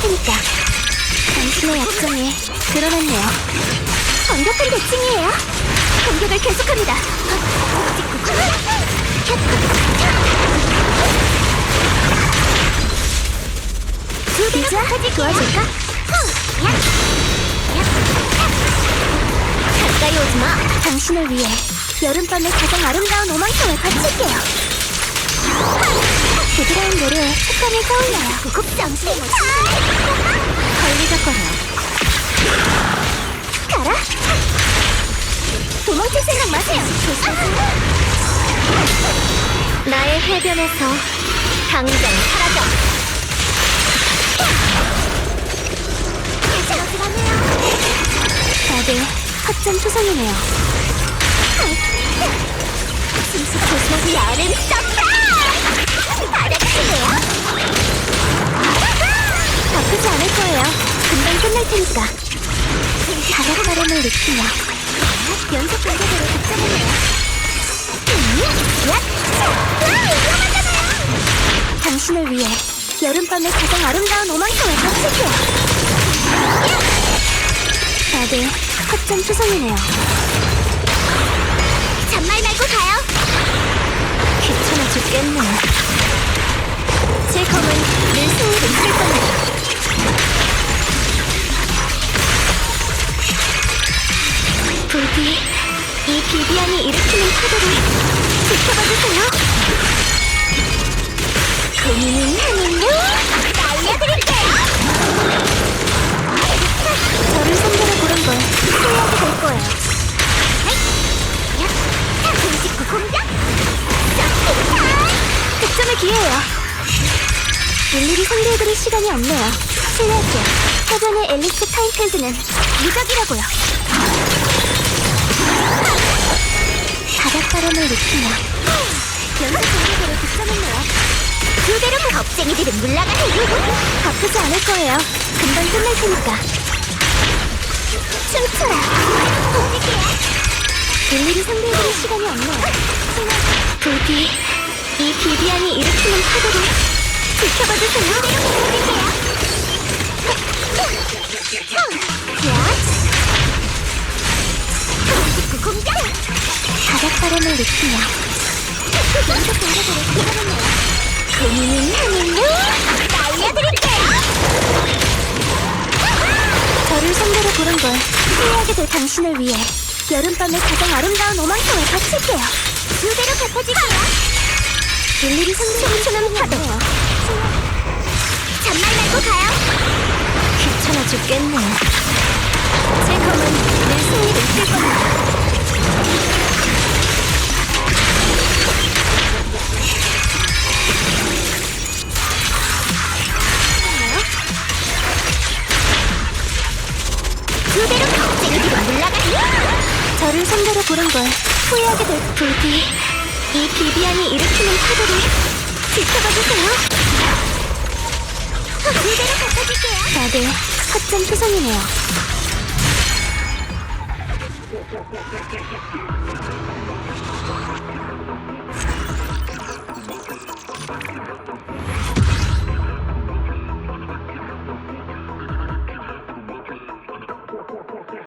당신의 약점이 드러났네요. 완벽한 대칭이에요. 공격을 계속합니다. 두개가 도와줄까? 가까이 오지 마. 당신을 위해 여름밤의 가장 아름다운 오만큼을 바칠게요. 부드러운 노래에 촉감이 떠올라요. 구급장수 걸리적거려. 가라. 도망칠 생각 마세요. 조심하세요. 나의 해변에서 당장 사라져. 다들 허점 투성이네요. 심수 조심하기 야는 썩 나쁘지 않을 거예요. 금방 끝날 테니까. 바닷바람을 느끼며 연속 공격으로 득점하네요. 당신을 위해 여름밤의 가장 아름다운 오만큼을 바칠게요. 다들 허점 투성이네요. 잔말 말고 가요. 귀찮아 죽겠네. 제 검은 비비안이 일으키는 파도를 지켜봐 주세요. 고민은 하는데 날려드릴게요. 저를 상대로 고른 걸 후회하게 될 거예요. 공식구 공격! 득점의 기회예요. 일일이 상대해드릴 시간이 없네요. 실례할게요. 해변의 앨리스 타임필드는 무적이라고요. 바닷바람을 느끼며 연속 공격으로 득점했네요. 그대로 그 겁쟁이들은 물러가세요. 바쁘지 않을 거예요. 금방 끝날 테니까. 춤춰라. 움직여. 일일이 상대해드릴 시간이 없네요. 부디 이 비비안이 일으키는 파도를 지켜봐 주세요. 공격! 바닷바람을 느끼며 연속 공격으로 들어갔네요. 고민은 하늘로 날려드릴게요. 저를 상대로 고른 걸 후회하게 될 당신을 위해 여름밤의 가장 아름다운 오만큼을 바칠게요. 두 배로 갚아줄게요. 일일이 상승을 파도. 잔말 말고 가요. 귀찮아 죽겠네. 뒤로 물러가! 저를 상대로 고른 걸 후회하게 될 불비. 이 비비안이 일으키는 파도를 지켜봐 주세요. 무대로 아, 갚아줄게요. 다들 허점 투성이네요.